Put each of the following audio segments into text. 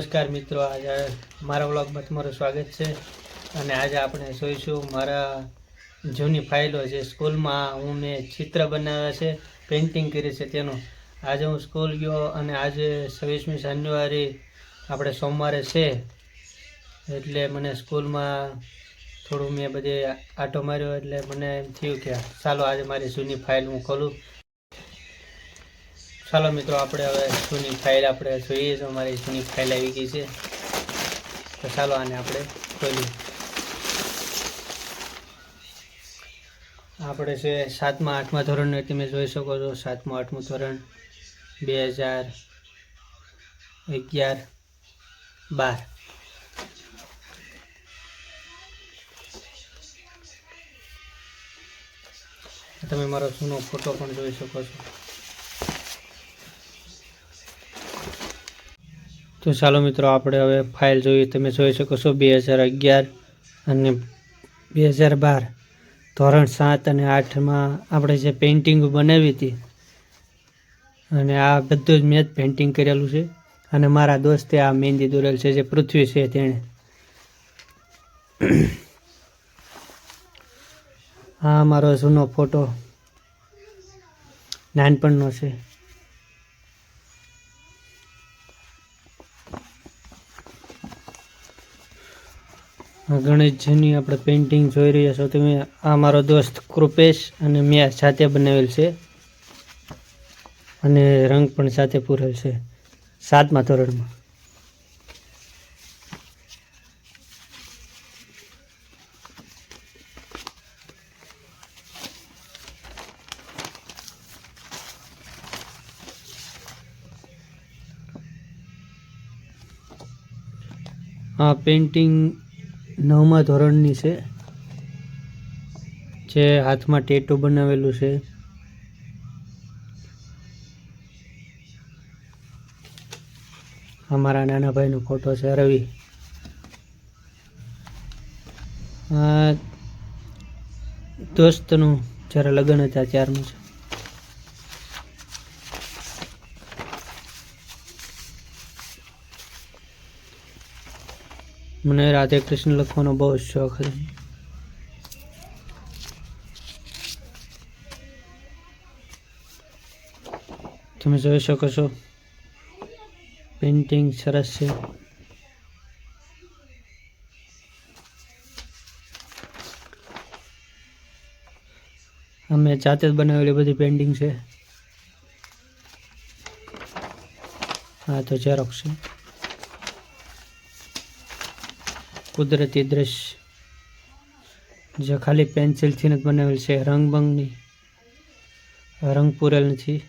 નમસ્કાર મિત્રો, આજે મારા વ્લોગમાં તમારું સ્વાગત છે. અને આજે આપણે જોઈશું મારા જૂની ફાઇલો છે સ્કૂલમાં હું મેં ચિત્ર બનાવ્યા છે પેઇન્ટિંગ કરી છે તેનું. આજે હું સ્કૂલ ગયો અને આજે છવ્વીસમી જાન્યુઆરી આપણે સોમવારે છે. એટલે મને સ્કૂલમાં થોડું મેં બધે આટો માર્યો એટલે મને એમ થયું કે ચાલો આજે મારી જૂની ફાઇલ હું ખોલું. ચાલો મિત્રો, આપણે હવે જૂની ફાઇલ આપણે જોઈએ છે. અમારી જૂની ફાઇલ આવી ગઈ છે. તો ચાલો આને આપણે ખોલીએ. આપણે છે સાતમા, આઠમા ધોરણને તમે જોઈ શકો છો. સાતમું, આઠમું ધોરણ, બે હજાર અગિયાર બાર. તમે મારો જૂનો ફોટો પણ જોઈ શકો છો. તો ચાલો મિત્રો, આપણે હવે ફાઇલ જોઈએ. તમે જોઈ શકો છો બે હજાર અગિયાર અને બે હજાર બાર. ધોરણ સાત અને આઠમાં આપણે જે પેઇન્ટિંગ બનાવી હતી અને આ બધું જ મેં જ પેઇન્ટિંગ કરેલું છે. અને મારા દોસ્તે આ મહેંદી દોરેલ છે, જે પૃથ્વી છે તેણે. આ મારો જૂનો ફોટો નાનપણનો છે. ગણેશજીની આપણે પેઇન્ટિંગ જોઈ રહ્યા છો. તમે આ મારો દોસ્ત કૃપેશ અને મેં સાથે બનાવેલ છે. અને રંગ પણ સાથે પૂરેલ છે. સાતમા ધોરણમાં. આ પેઇન્ટિંગ નવમા ધોરણની છે, જે હાથમાં ટેટુ બનાવેલું છે. અમારા નાના ભાઈનો ફોટો છે, રવિ. દોસ્તનું, જ્યારે લગ્ન હતા ત્યારનું છે. મને રાધે કૃષ્ણ લખવાનો બહુ શોખ હતો તમે જોઈ શકો છો. પેઇન્ટિંગ સરસ છે. અમે જાતે જ બનાવેલી બધી પેઇન્ટિંગ છે. હા, તો ઝેરોક્ષ છે. કુદરતી દ્રશ્ય. જે ખાલી પેન્સિલથી જ બનાવેલ છે રંગ બંગની રંગ પૂરેલ નથી.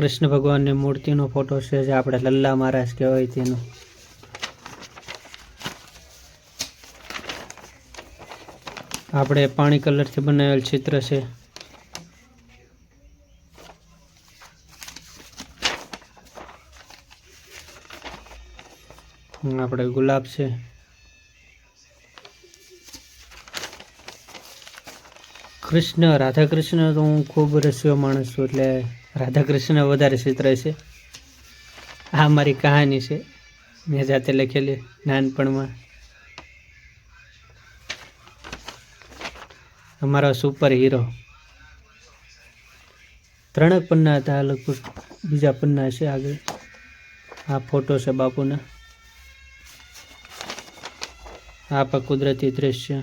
કૃષ્ણ ભગવાનની મૂર્તિનો ફોટો છે જે આપણે લલ્લા મહારાજ કહેવાય તેનો. આપણે પાણી કલરથી બનાવેલ ચિત્ર છે. આપણે ગુલાબ છે. કૃષ્ણ રાધા કૃષ્ણ તો હું ખૂબ રસ્યો માણસ છું, એટલે રાધા કૃષ્ણ વધારે ચિત્ર છે. આ મારી કહાની છે. મેં જાતે લખેલી નાનપણમાં. અમારો સુપર હીરો ત્રણેક પન્ના હતા લગભગ બીજા પન્ના છે આગળ. આ ફોટો છે બાપુના. આ પણ કુદરતી દ્રશ્ય.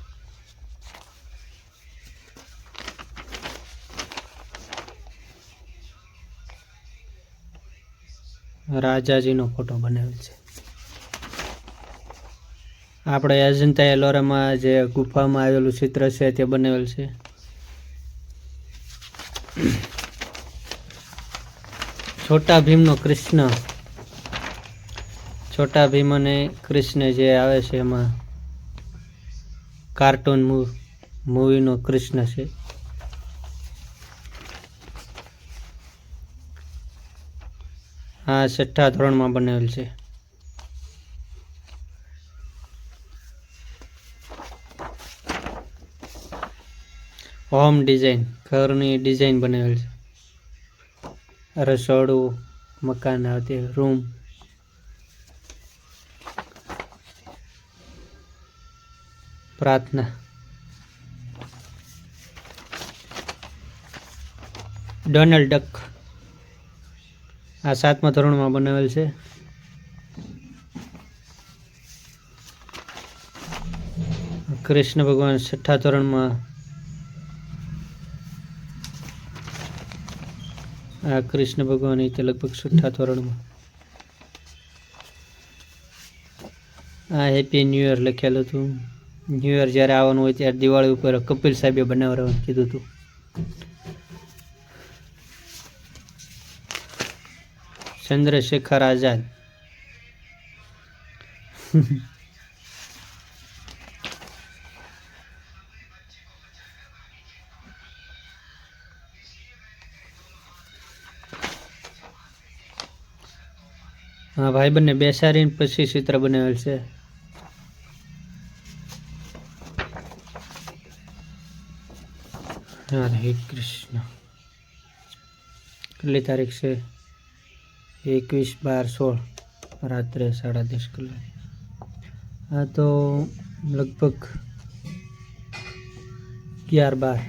રાજાજીનો ફોટો બનાવેલ છે. આપણે અજંતા એલોરામાં જે ગુફામાં આવેલું ચિત્ર છે તે બનાવેલ છે. છોટા ભીમનો કૃષ્ણ. છોટા ભીમ અને કૃષ્ણ જે આવે છે એમાં કાર્ટૂન મૂવીનો કૃષ્ણ છે. આ છઠ્ઠા ધોરણમાં બનેલ છે. હોમ ડિઝાઇન, ઘરની ડિઝાઇન બનેલ છે. રસોડું, મકાન આવતી રૂમ. પ્રાર્થના. Donald Duck. આ સાતમા ધોરણમાં બનાવેલ છે. કૃષ્ણ ભગવાન છઠ્ઠા ધોરણમાં આ કૃષ્ણ ભગવાન તે લગભગ છઠ્ઠા ધોરણમાં. આ હેપી ન્યૂ યર લખેલું હતું. ન્યૂ યર જ્યારે આવવાનું હોય ત્યારે દિવાળી ઉપર કપિલ સાહેબે બનાવવાનું કીધું હતું. ચંદ્રશેખર આઝાદ. હા, ભાઈ બંને બેસાડીને પછી ચિત્ર બનાવેલ છે. હરે કૃષ્ણ. કેટલી તારીખ છે? એકવીસ બાર સોળ, રાત્રે સાડા દસ કલાક. આ તો લગભગ અગિયાર બાર.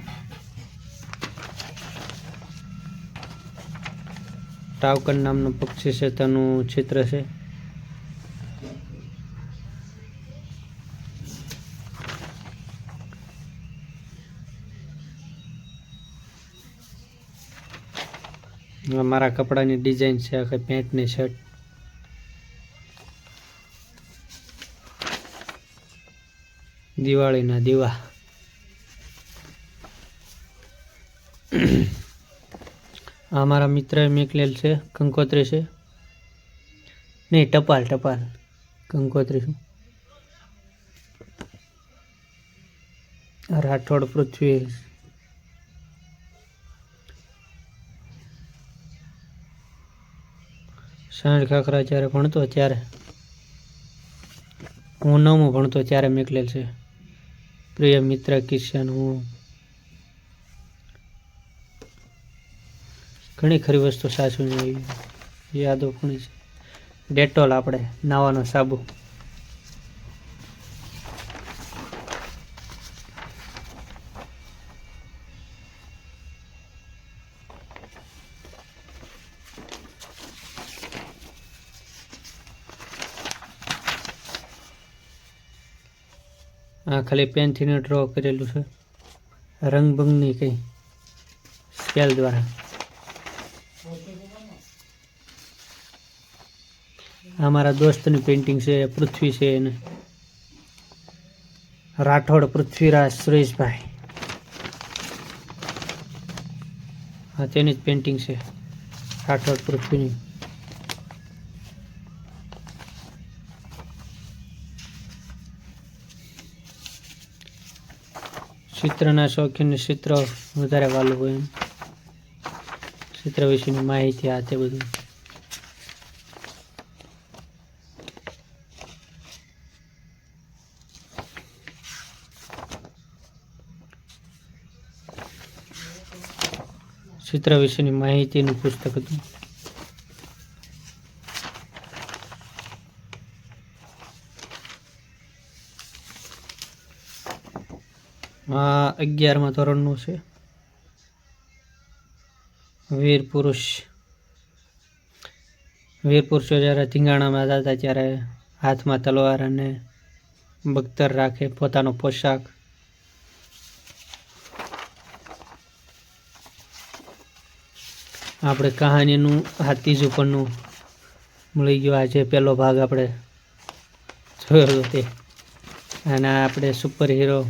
ટાવકન નામનું પક્ષી છે, તેનું ચિત્ર છે. મારા કપડાની ડિઝાઇન છે આખી પેન્ટની શર્ટ દિવાળીના દીવા. આ મારા મિત્રએ મેકલેલ છે, કંકોત્રી છે. નહીં, ટપાલ ટપાલ. કંકોત્રી શું? રાઠોડ પૃથ્વી સાંજ ખાખરા જ્યારે ભણતો ત્યારે હું નવમું ભણતો ત્યારે મેકલેલ છે. પ્રિય મિત્ર કિશન, હું ઘણી ખરી વસ્તુ સાચવીને આવી યાદો ઘણી છે. ડેટોલ આપણે, નાવાનો સાબુ. ખાલી પેનથી ડ્રો કરેલું છે. રંગભંગની કંઈ સ્કેલ દ્વારા. આ મારા દોસ્તની પેઇન્ટિંગ છે, પૃથ્વી છે એને. રાઠોડ પૃથ્વીરાજ સુરેશભાઈ. હા, તેની જ પેઇન્ટિંગ છે. રાઠોડ પૃથ્વીની. ચિત્રના શોખીનને ચિત્ર વધારે વાલું હોય એમ. ચિત્ર વિશેની માહિતી આ તે બધું. ચિત્ર વિશેની માહિતીનું પુસ્તક હતું. આ અગિયારમા ધોરણનું છે. વીર પુરુષ. વીર પુરુષો જ્યારે ધીંગાણામાં જતા ત્યારે હાથમાં તલવાર અને બખ્તર રાખે, પોતાનો પોશાક. આપણે કહાનીનું, આ ત્રીજું પન્નું મળી ગયું. આજે પહેલો ભાગ આપણે જોયો તે. અને આપણે સુપર હીરો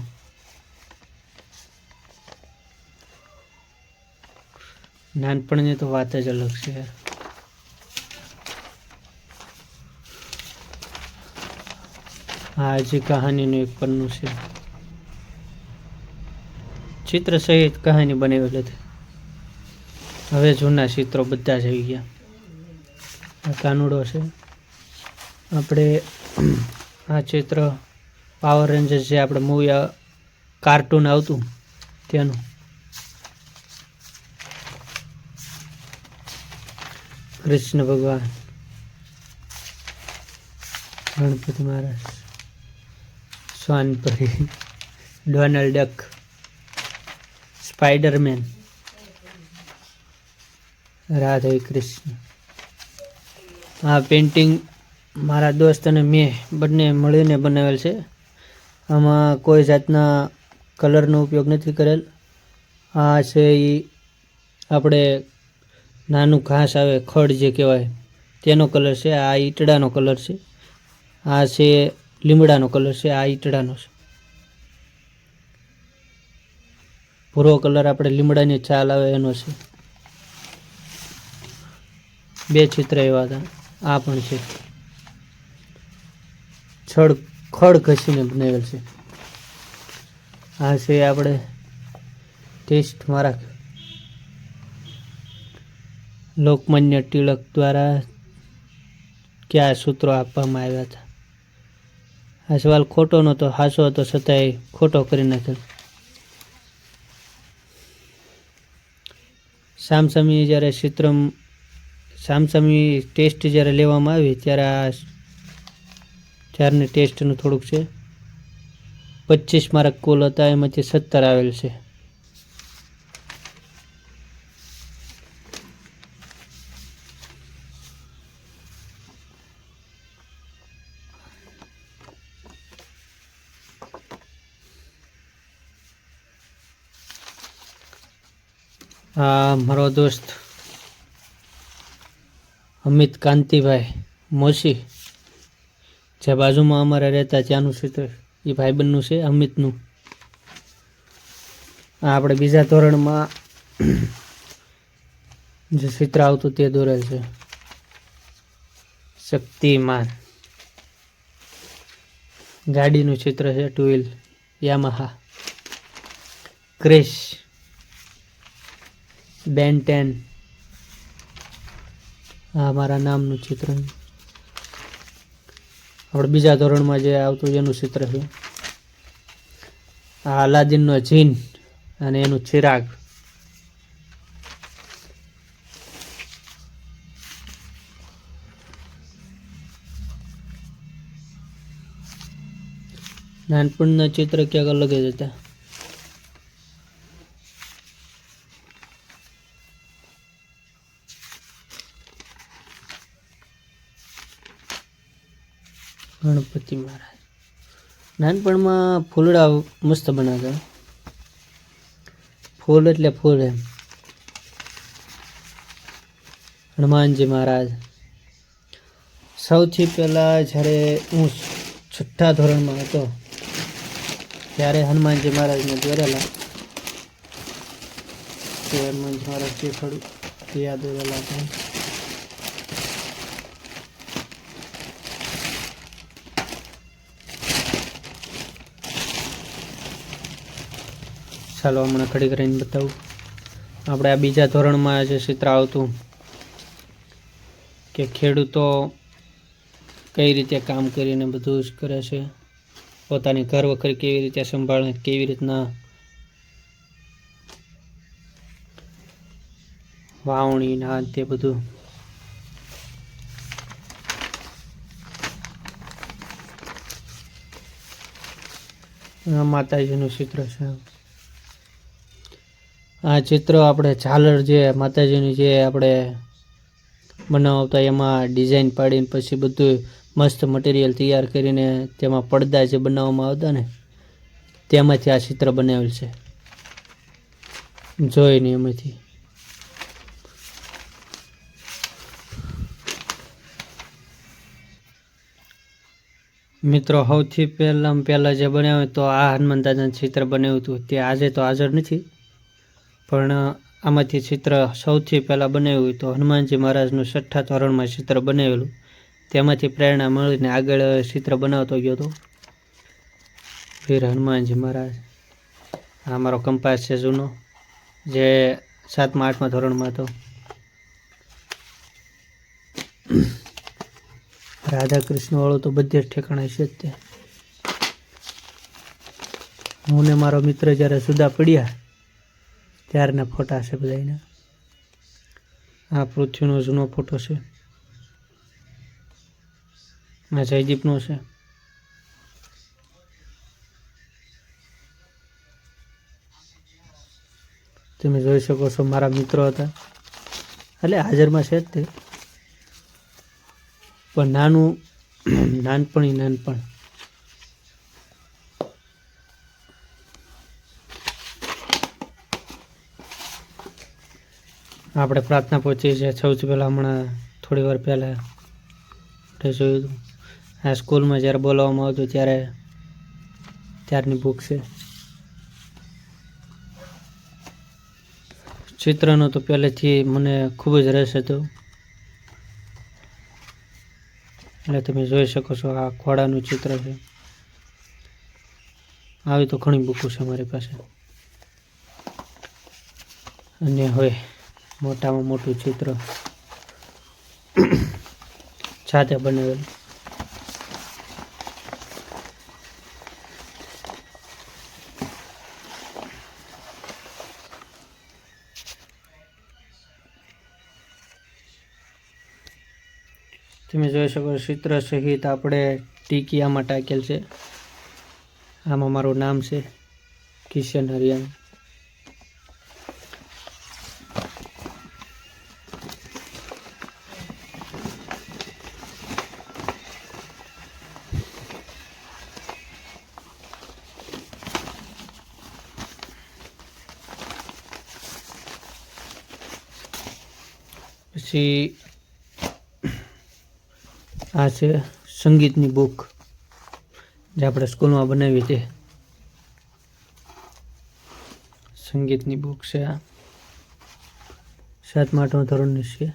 નાનપણની તો વાત જ અલગ છે. આ હજી કહાનીનું એક પન્નું છે. ચિત્ર સહિત કહાની બનાવેલ હતી. હવે જૂના ચિત્રો બધા જ આવી ગયા. આ કાનુડો છે. આપણે આ ચિત્ર પાવર રેન્જર્સ જે આપણે મૂવી કાર્ટૂન આવતું તેનું કૃષ્ણ ભગવાન. Ganpati Maharaj. શ્વાનપરી Donald Duck. Spiderman. Radhe Krishna. આ પેઇન્ટિંગ મારા દોસ્ત અને મેં બંને મળીને બનાવેલ છે. આમાં કોઈ જાતના કલરનો ઉપયોગ નથી કરેલ. આ છે એ આપણે નાનું ઘાસ આવે, ખડ જે કહેવાય, તેનો કલર છે, આ ઈટડાનો કલર છે, આ છે લીમડાનો કલર છે, આ ઈટડાનો છે. ભૂરો કલર આપણે લીમડાની છાલ આવે, એનો છે. બે ચિત્ર એવા હતા, આ પણ છે. છડ ખડ ઘસીને બનાવેલ છે. આ છે આપણે ટેસ્ટ મારા લોકમાન્ય ટિળક દ્વારા કયા સૂત્રો આપવામાં આવ્યા હતા? આ સવાલ ખોટો નહોતો, હાસો હતો, છતાંય ખોટો કરી નાખ્યો. સામસામી જ્યારે સિત્રમ સામસામી ટેસ્ટ જ્યારે લેવામાં આવી, ત્યારે આ ચારની ટેસ્ટનું થોડુંક છે. પચીસ માર્ક કુલ હતા, એમાંથી સત્તર આવેલ છે. આ મારો દોસ્ત અમિત કાંતિભાઈ મોશી. જે બાજુમાં અમારે રહેતા ત્યાંનું ક્ષેત્ર એ ભાઈબંધનું છે, અમિતનું. આ આપણે બીજા ધોરણમાં જે ચિત્ર આવતું તે દોરેલ છે. શક્તિમાન. ગાડીનું ચિત્ર છે, ટુ વ્હીલ યામાહા. ક્રિશ. બેન ટેન આ મારા નામનું ચિત્ર આપણે બીજા ધોરણમાં જે આવતું એનું ચિત્ર છે. આ અલાદીનનો જીન અને એનું ચિરાગ. નાનપણના ચિત્ર ક્યાંક અલગ જ હતા. નાનપણમાં ફૂલડા મસ્ત બનાવતા. ફૂલ એટલે ફૂલ એમ. હનુમાનજી મહારાજ. સૌથી પહેલાં જ્યારે હું છઠ્ઠા ધોરણમાં હતો, ત્યારે હનુમાનજી મહારાજને દોરેલા. તે હનુમાનજી મહારાજ જે થોડું યાદ દોરેલા હતા. ચાલો હમણાં ખડી કરીને બતાવું. આપણે આ બીજા ધોરણમાં જે ચિત્ર આવતું કે ખેડૂતો કઈ રીતે કામ કરીને બધું જ કરે છે, પોતાની ઘર વખરી કેવી રીતે સંભાળે, કેવી રીતના વાવણી ના તે બધું. માતાજીનું ચિત્ર છે. આ ચિત્ર આપણે ઝાલર જે માતાજીની જે આપણે બનાવતા એમાં ડિઝાઇન પાડીને પછી બધું મસ્ત મટીરિયલ તૈયાર કરીને તેમાં પડદા જે બનાવવામાં આવતા ને, તેમાંથી આ ચિત્ર બનાવેલ છે. જોઈને એમાંથી. મિત્રો, સૌથી પહેલાં પહેલાં જે બનાવ્યું તો આ હનુમાન દાદાનું ચિત્ર બનાવ્યું હતું. તે આજે તો હાજર નથી. પણ આમાંથી ચિત્ર સૌથી પહેલાં બનાવ્યું તો હનુમાનજી મહારાજનું છઠ્ઠા ધોરણમાં ચિત્ર બનાવેલું. તેમાંથી પ્રેરણા મળીને આગળ ચિત્ર બનાવતો ગયો હતો. વીર હનુમાનજી મહારાજ. આ મારો કંપાસ છે જૂનો, જે સાતમા, આઠમા ધોરણમાં હતો. રાધા કૃષ્ણ વાળો તો બધે જ ઠેકાણા છે જ તે હું ને મારો મિત્ર જ્યારે સુદા પડ્યા ત્યારના ફોટા છે બધાના આ પૃથ્વીનો જૂનો ફોટો છે. આ જયદીપનો છે. તમે જોઈ શકો છો મારા મિત્રો હતા. એટલે હાજરમાં છે જ તે. પણ નાનું, નાનપણી, નાનપણ. આપણે પ્રાર્થના પહોંચી છે. સૌથી પહેલાં હમણાં થોડી વાર પહેલાં આપણે જોયું હતું. આ સ્કૂલમાં જ્યારે બોલાવવામાં આવતું ત્યારે ત્યારની બુક છે. ચિત્રનો તો પહેલેથી મને ખૂબ જ રસ હતો. એટલે તમે જોઈ શકો છો આ ખોડાનું ચિત્ર છે. આવી તો ઘણી બુકો છે મારી પાસે. અને હવે મોટામાં મોટું ચિત્ર. જાતે બનાવેલું. તમે જોઈ શકો ચિત્ર સહિત આપણે ટીકી આમાં ટાકેલ છે. આમાં મારું નામ છે કિશન હરિયાણ પછી આ છે સંગીતની બુક જે આપણે સ્કૂલમાં બનાવી હતી. સંગીતની બુક છે આ. સાતમા આઠમા ધોરણની છે.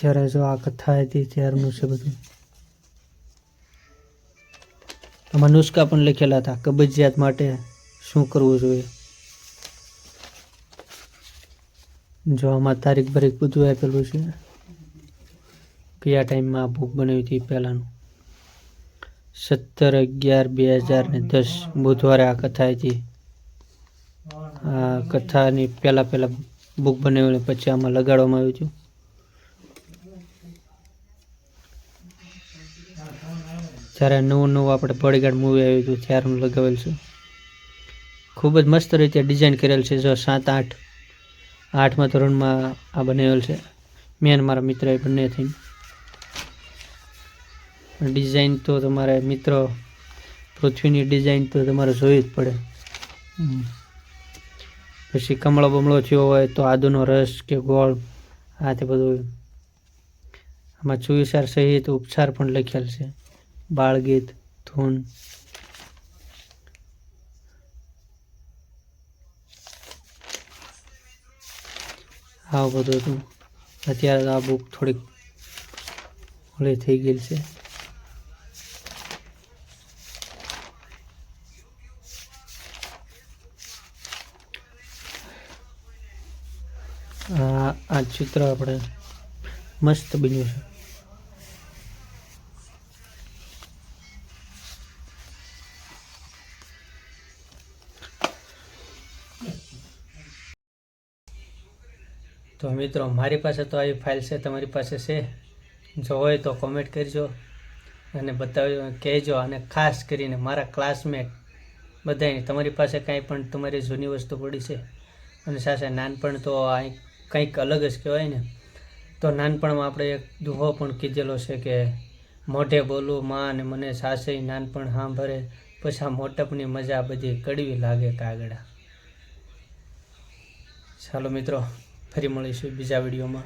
ત્યારે જો આ કથા હતી ત્યારનું છે બધું. આમાં નુસ્ખા પણ લખેલા હતા, કબજિયાત માટે શું કરવું જોઈએ? જો આમાં તારીખ બારીખ બધું આપેલું છે. કયા ટાઈમમાં આ બુક બનાવી હતી પહેલાંનું? સત્તર અગિયાર બે હજાર ને દસ. બુધવારે આ કથા હતી. આ કથાની પહેલાં પહેલાં બુક બનાવીને પછી આમાં લગાડવામાં આવ્યું હતું. જ્યારે નવું નવું આપણે બોડીગાર્ડ મૂવી આવ્યું હતું, ત્યારે હું લગાવેલ છે. ખૂબ જ મસ્ત રીતે ડિઝાઇન કરેલ છે, જો સાત, આઠ. આઠમા ધોરણમાં આ બનાવેલ છે. મેન મારા મિત્રએ બંને થઈને. ડિઝાઇન તો તમારે મિત્રો પૃથ્વીની ડિઝાઇન તો તમારે જોવી જ પડે. પછી કમળો બમળો થયો હોય તો આદુનો રસ કે ગોળ આ તે બધું. આમાં સુવિચાર સહિત ઉપચાર પણ લખેલ છે. બાળગીત, ધૂન. આવું બધું હતું. અત્યારે આ બુક થોડીક ઓલી થઈ ગયેલ છે. ચિત્ર આપણે મસ્ત બન્યું છે. તો મિત્રો, મારી પાસે તો આવી ફાઇલ છે, તમારી પાસે છે. જો હોય તો કોમેન્ટ કરજો અને બતાવજો, કહેજો અને ખાસ કરીને મારા ક્લાસમેટ બધાને તમારી પાસે કાંઈ પણ તમારી જૂની વસ્તુ પડી છે અને સાથે નાનપણ તો આ કંઈક અલગ જ કહેવાય ને. તો નાનપણમાં આપણે એક દુહો પણ કીધેલો છે કે, મોઢે બોલું માં અને મને સાસે નાનપણ સાંભળે, પછી આ મોટપની મજા બધી કડવી લાગે કાગડા. ચાલો મિત્રો, ફરી મળીશું બીજા વિડીયોમાં.